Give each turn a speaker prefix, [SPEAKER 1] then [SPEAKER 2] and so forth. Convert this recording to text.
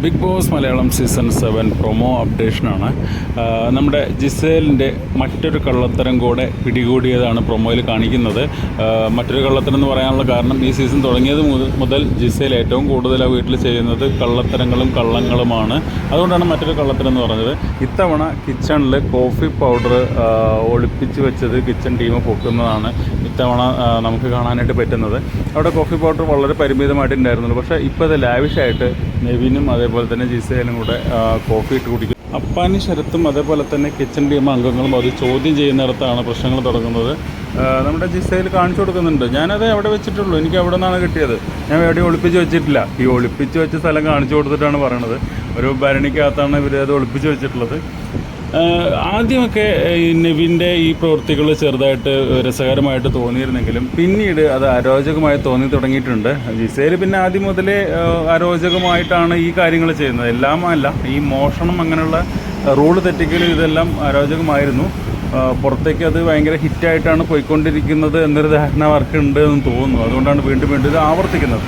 [SPEAKER 1] Bigg Boss Malayalam season seven promo അപ്ഡേഷനാണ്. നമ്മുടെ ജിസേലിന്റെ മറ്റൊരു കള്ളത്തരം കൂടെ പിടികൂടിയതാണ് പ്രൊമോയിൽ കാണിക്കുന്നത്. മറ്റൊരു കള്ളത്തരം എന്ന് പറയാനുള്ള കാരണം ഈ സീസൺ തുടങ്ങിയത് മുത- മുതൽ ജിസേൽ ഏറ്റവും കൂടുതൽ ആ വീട്ടിൽ ചെയ്യുന്നത് കള്ളത്തരങ്ങളും കള്ളങ്ങളുമാണ്. അതുകൊണ്ടാണ് മറ്റൊരു കള്ളത്തരം എന്ന് പറഞ്ഞത്. ഇത്തവണ കിച്ചണിൽ കോഫി പൗഡർ ഒളിപ്പിച്ച് വെച്ചത് കിച്ചൺ ടീം പൊക്കുന്നതാണ് ഇത്തവണ നമുക്ക് കാണാനായിട്ട് പറ്റുന്നത്. അവിടെ കോഫി പൗഡർ വളരെ പരിമിതമായിട്ട് ഉണ്ടായിരുന്നുള്ളൂ. പക്ഷേ ഇപ്പോൾ അത് ലാവിഷായിട്ട് നെവിനും അതേപോലെ തന്നെ ജിസയിലും കൂടെ കോഫി ഇട്ട് കുടിക്കും. അപ്പാനി ശരത്തും അതേപോലെ തന്നെ കിച്ചൺ ടീം അംഗങ്ങളും അത് ചോദ്യം ചെയ്യുന്നിടത്താണ് പ്രശ്നങ്ങൾ തുടങ്ങുന്നത്. നമ്മുടെ ജിസയിൽ കാണിച്ചു കൊടുക്കുന്നുണ്ട്. ഞാനത് അവിടെ വെച്ചിട്ടുള്ളൂ. എനിക്ക് അവിടെ നിന്നാണ് കിട്ടിയത്. ഞാൻ എവിടെയും ഒളിപ്പിച്ച് വെച്ചിട്ടില്ല. ഈ ഒളിപ്പിച്ച് വെച്ച സ്ഥലം കാണിച്ചു കൊടുത്തിട്ടാണ് പറയണത്. ഒരു ഭരണിക്കകത്താണ് ഇവർ അത് ഒളിപ്പിച്ച് വെച്ചിട്ടുള്ളത്. ആദ്യമൊക്കെ ഈ നെവിന്റെ ഈ പ്രവൃത്തികൾ ചെറുതായിട്ട് രസകരമായിട്ട് തോന്നിയിരുന്നെങ്കിലും പിന്നീട് അത് അരോചകമായി തോന്നി തുടങ്ങിയിട്ടുണ്ട്. ജിസേൽ പിന്നെ ആദ്യം മുതലേ അരോചകമായിട്ടാണ് ഈ കാര്യങ്ങൾ ചെയ്യുന്നത്. എല്ലാം അല്ല ഈ മോഷണം അങ്ങനെയുള്ള റൂൾ തെറ്റിക്കലും ഇതെല്ലാം അരോചകമായിരുന്നു. പുറത്തേക്ക് അത് ഭയങ്കര ഹിറ്റായിട്ടാണ് പോയിക്കൊണ്ടിരിക്കുന്നത് എന്നൊരു ധാരണ അവർക്ക് ഉണ്ട് എന്ന് തോന്നുന്നു. അതുകൊണ്ടാണ് വീണ്ടും വീണ്ടും ഇത് ആവർത്തിക്കുന്നത്.